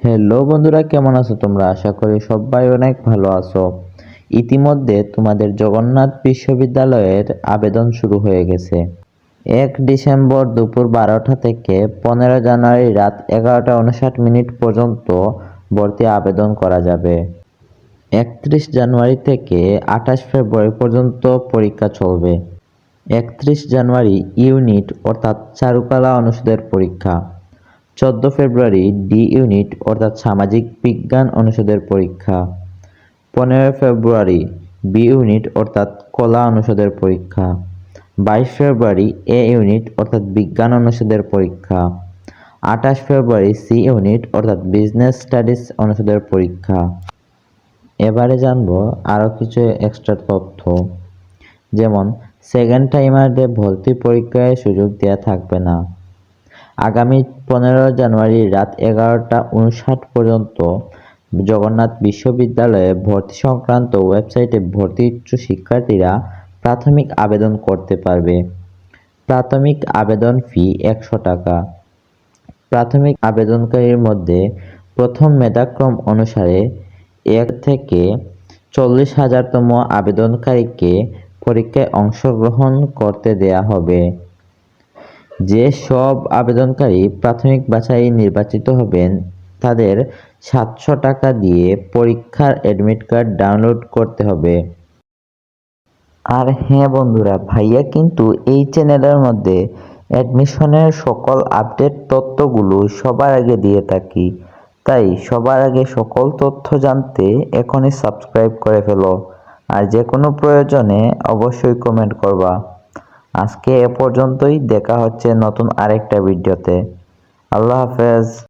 Hello বন্ধুরা, কেমন আছো তোমরা? আশা করি সবাই অনেক ভালো আছো। ইতিমধ্যে তোমাদের জগন্নাথ বিশ্ববিদ্যালয়ের আবেদন শুরু হয়ে গেছে। এক ডিসেম্বর দুপুর বারোটা থেকে পনেরো জানুয়ারি রাত এগারোটা উনষাট মিনিট পর্যন্ত ভর্তি আবেদন করা যাবে। একত্রিশ জানুয়ারি থেকে আঠাশ ফেব্রুয়ারি পর্যন্ত পরীক্ষা চলবে। একত্রিশ জানুয়ারি ইউনিট অর্থাৎ চারুকলা অনুষদের পরীক্ষা। চোদ্দ ফেব্রুয়ারি ডি ইউনিট, অর্থাৎ সামাজিক বিজ্ঞান অনুষদের পরীক্ষা। পনেরো ফেব্রুয়ারি বি ইউনিট, অর্থাৎ কলা অনুষদের পরীক্ষা। বাইশ ফেব্রুয়ারি এ ইউনিট, অর্থাৎ বিজ্ঞান অনুষদের পরীক্ষা। আঠাশ ফেব্রুয়ারি সি ইউনিট, অর্থাৎ বিজনেস স্টাডিজ অনুষদের পরীক্ষা। এবারে জানব আরও কিছু এক্সট্রা তথ্য। যেমন সেকেন্ড টাইমারদের ভর্তি পরীক্ষায় সুযোগ দেওয়া থাকবে না। আগামী পনেরো জানুয়ারি রাত এগারোটা উনষাট পর্যন্ত জগন্নাথ বিশ্ববিদ্যালয়ে ভর্তি সংক্রান্ত ওয়েবসাইটে ভর্তি ইচ্ছুক শিক্ষার্থীরা প্রাথমিক আবেদন করতে পারবে। প্রাথমিক আবেদন ফি একশো টাকা। প্রাথমিক আবেদনকারীর মধ্যে প্রথম মেধাক্রম অনুসারে এক থেকে চল্লিশ হাজারতম আবেদনকারীকে পরীক্ষায় অংশগ্রহণ করতে দেয়া হবে। যে সব আবেদনকারী প্রাথমিক বাছাই নির্বাচিত হবেন, তাদের সাতশো টাকা দিয়ে পরীক্ষার অ্যাডমিট কার্ড ডাউনলোড করতে হবে। আর হ্যাঁ বন্ধুরা, ভাইয়া কিন্তু এই চ্যানেলের মধ্যে অ্যাডমিশনের সকল আপডেট তথ্যগুলো সবার আগে দিয়ে থাকি। তাই সবার আগে সকল তথ্য জানতে এখনই সাবস্ক্রাইব করে ফেলো। আর যে কোনো প্রয়োজনে অবশ্যই কমেন্ট করবা। আজকে এ পর্যন্তই। দেখা হচ্ছে নতুন আরেকটা ভিডিওতে। আল্লাহ হাফেজ।